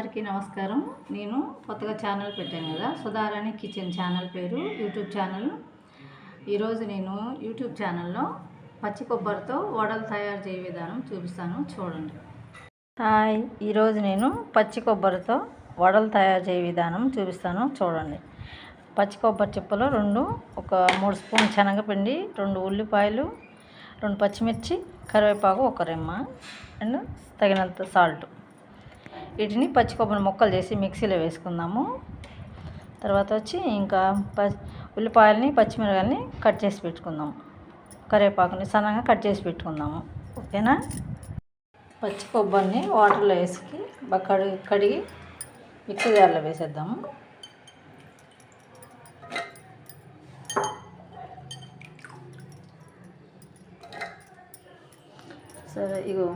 అందరికీ నమస్కారం. నేను కొత్తగా ఛానల్ పెట్టాను కదా సుధారాణి కిచెన్ ఛానల్ పేరు యూట్యూబ్ ఛానల్. ఈరోజు నేను యూట్యూబ్ ఛానల్లో పచ్చి కొబ్బరితో వడలు తయారు చేయ విధానం చూపిస్తాను. చూడండి. హాయ్. ఈరోజు నేను పచ్చి కొబ్బరితో వడలు తయారు చేయ విధానం చూపిస్తాను. చూడండి. పచ్చి కొబ్బరి చిప్పలు రెండు ఒక మూడు స్పూన్ శనగపిండి రెండు ఉల్లిపాయలు రెండు పచ్చిమిర్చి కరివేపాకు ఒక రెమ్మ అండ్ తగినంత సాల్ట్. వీటిని పచ్చి కొబ్బరి ముక్కలు చేసి మిక్సీలో వేసుకుందాము. తర్వాత వచ్చి ఇంకా ప ఉల్లిపాయలని పచ్చిమిరకాయలని కట్ చేసి పెట్టుకుందాము. కరివేపాకుని సన్నగా కట్ చేసి పెట్టుకుందాము. ఓకేనా? పచ్చి కొబ్బరిని వాటర్లో వేసి కడిగి కడిగి మిక్సీ జార్లో వేసేద్దాము. సరే ఇగో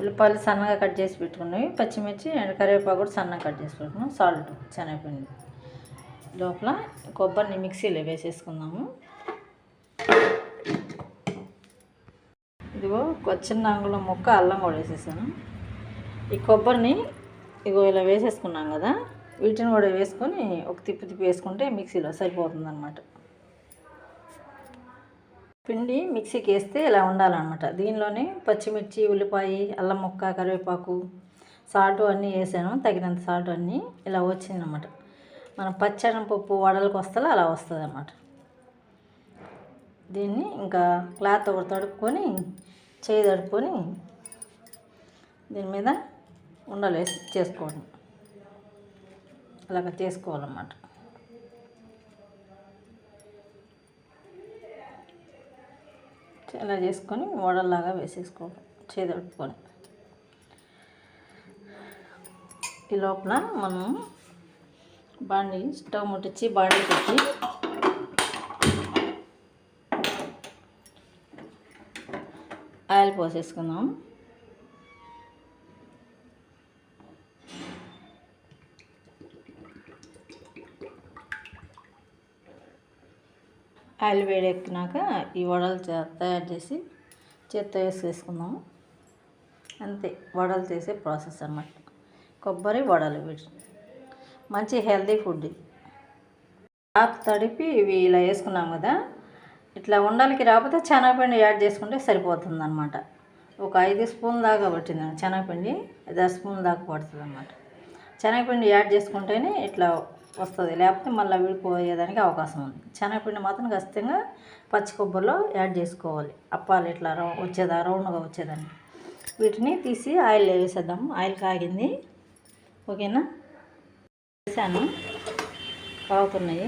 ఉల్లిపాయలు సన్నగా కట్ చేసి పెట్టుకున్నవి పచ్చిమిర్చి అండ్ కరివేపాకు కూడా సన్నగా కట్ చేసి పెట్టుకున్నాం. సాల్ట్ శనగపిండి లోపల కొబ్బరిని మిక్సీలో వేసేసుకుందాము. ఇదిగో చిన్న అంగుళం ముక్క అల్లం కూడా వేసేసాను. ఈ కొబ్బరిని ఇగో ఇలా వేసేసుకున్నాం కదా వీటిని కూడా వేసుకొని ఒక తిప్పి తిప్పి వేసుకుంటే మిక్సీలో సరిపోతుంది అనమాట పిండి మిక్సీకి వేస్తే ఇలా ఉండాలన్నమాట. దీనిలోనే పచ్చిమిర్చి ఉల్లిపాయ అల్లం ముక్క కరివేపాకు సాల్ట్ అన్నీ వేసాను. తగినంత సాల్ట్ అన్నీ ఇలా వచ్చిందన్నమాట. మనం పచ్చడం పప్పు వడలకు వస్తే అలా వస్తుంది అన్నమాట దీన్ని ఇంకా క్లాత్ ఒకటి తడుపుకొని చేయి తడుపుకొని దీని మీద ఉండలు వేసి చేసుకోవడం. అలాగ చేసుకోవాలన్నమాట. ఇలా చేసుకొని వడల్లాగా వేసేసుకోవడం చేదొట్టుకొని ఈ లోపల మనం బాండి స్టవ్ ముట్టించి బాండి పెట్టి ఆయిల్ పోసేసుకుందాం. ఆయిల్ వేడెక్కినాక ఈ వడలు చే- తయారు చేసి చేత్తో వేసేసుకుందాము. అంతే వడలు చేసే ప్రాసెస్ అన్నమాట. కొబ్బరి వడలు మంచి హెల్తీ ఫుడ్ ఇది. ఆకు తడిపి ఇవి ఇలా వేసుకున్నాం కదా ఇట్లా ఉండలకి రాకపోతే శనగపిండి యాడ్ చేసుకుంటే సరిపోతుంది అనమాట ఒక ఐదు స్పూన్ దాకా పట్టింది శనగపిండి ఐదు స్పూన్ దాకా పడుతుంది అనమాట శనగపిండి యాడ్ చేసుకుంటేనే ఇట్లా వస్తుంది. లేకపోతే మళ్ళీ విడిపోయేదానికి అవకాశం ఉంది. శనగపిండి మాత్రం ఖచ్చితంగా పచ్చి కొబ్బరిలో యాడ్ చేసుకోవాలి. అప్పాలు ఇట్లా రౌ వచ్చేదా రౌండ్గా వచ్చేదాన్ని వీటిని తీసి ఆయిల్ వేసేద్దాం. ఆయిల్ కాగింది. ఓకేనా? వేసాను. కాగుతున్నాయి.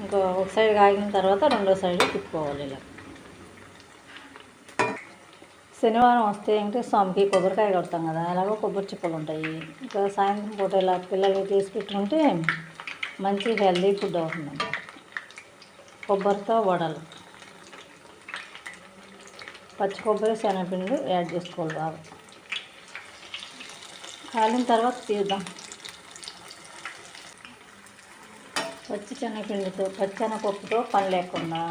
ఇంకో ఒక సైడ్ కాగిన తర్వాత రెండో సైడ్ తిప్పుకోవాలి ఇలా. శనివారం వస్తే ఏంటంటే స్వామికి కొబ్బరికాయ కొడతాం కదా అలాగో కొబ్బరి చిప్పలు ఉంటాయి. ఇంకా సాయంత్రం పూట ఇలా పిల్లలు చేసి పెట్టుకుంటే మంచి హెల్దీ ఫుడ్ అవుతుంది కొబ్బరితో వడలు. పచ్చి కొబ్బరి శనగపిండి యాడ్ చేసుకోవాలి బాగా. కాలిన తర్వాత తీద్దాం. పచ్చి శనగపిండితో పచ్చెనపప్పుతో పని లేకుండా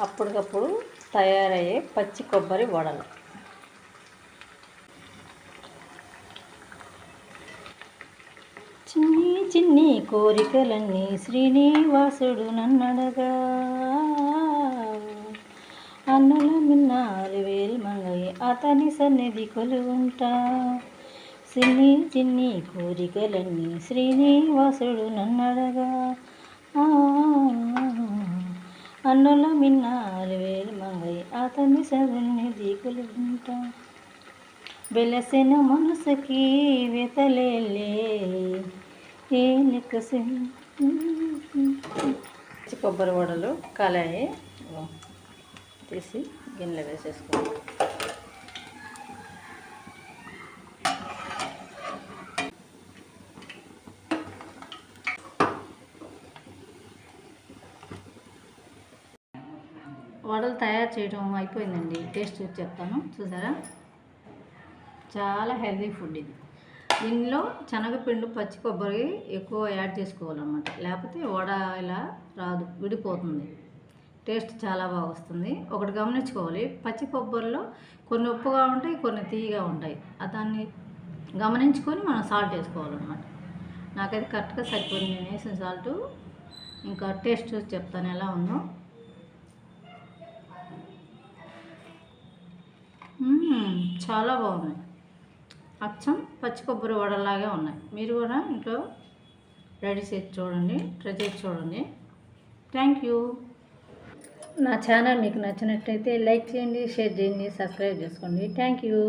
అప్పటికప్పుడు తయారయ్యే పచ్చి కొబ్బరి వడలు. చిన్ని చిన్ని కోరికలన్నీ శ్రీనివాసుడు నన్నడగా. అన్నుల మిన్నాలు వేలు మంగయ్య అతని సన్నిధి కొలువుంటా. చిన్ని చిన్ని కోరికలన్నీ శ్రీనివాసుడు నన్నడగా. మన్నుల మిన్నాలు వేలు మంగయ్య అతని దీకులు కొలువుంటా వెలసిన మనసుకి వెతలేలే కొబ్బరి వడలు కలాయి తీసి గిన్నెలో వేసేసుకోవాలి వడలు తయారు చేయడం అయిపోయిందండి. టేస్ట్ చూసి చెప్తాను. చూసారా? చాలా హెల్తీ ఫుడ్ ఇది. దీనిలో శనగపిండి పచ్చి కొబ్బరి ఎక్కువ యాడ్ చేసుకోవాలన్నమాట. లేకపోతే వడ ఇలా రాదు విడిపోతుంది. టేస్ట్ చాలా బాగా వస్తుంది. ఒకటి గమనించుకోవాలి. పచ్చి కొబ్బరిలో కొన్ని ఉప్పుగా ఉంటాయి కొన్ని తీయగా ఉంటాయి. దాన్ని గమనించుకొని మనం సాల్ట్ వేసుకోవాలన్నమాట. నాకైతే కరెక్ట్గా సరిపోయింది. నేను వేసిన సాల్ట్ ఇంకా టేస్ట్ చూసి చెప్తాను ఎలా ఉందో. చాలా బాగున్నాయి. అచ్చం పచ్చి కొబ్బరి వడలాగే ఉన్నాయి. మీరు కూడా ఇంట్లో రెడీ చేసి చూడండి ట్రై చేసి చూడండి. Thank you. నా ఛానల్ మీకు నచ్చినట్టయితే లైక్ చేయండి షేర్ చేయండి సబ్స్క్రైబ్ చేసుకోండి. Thank you.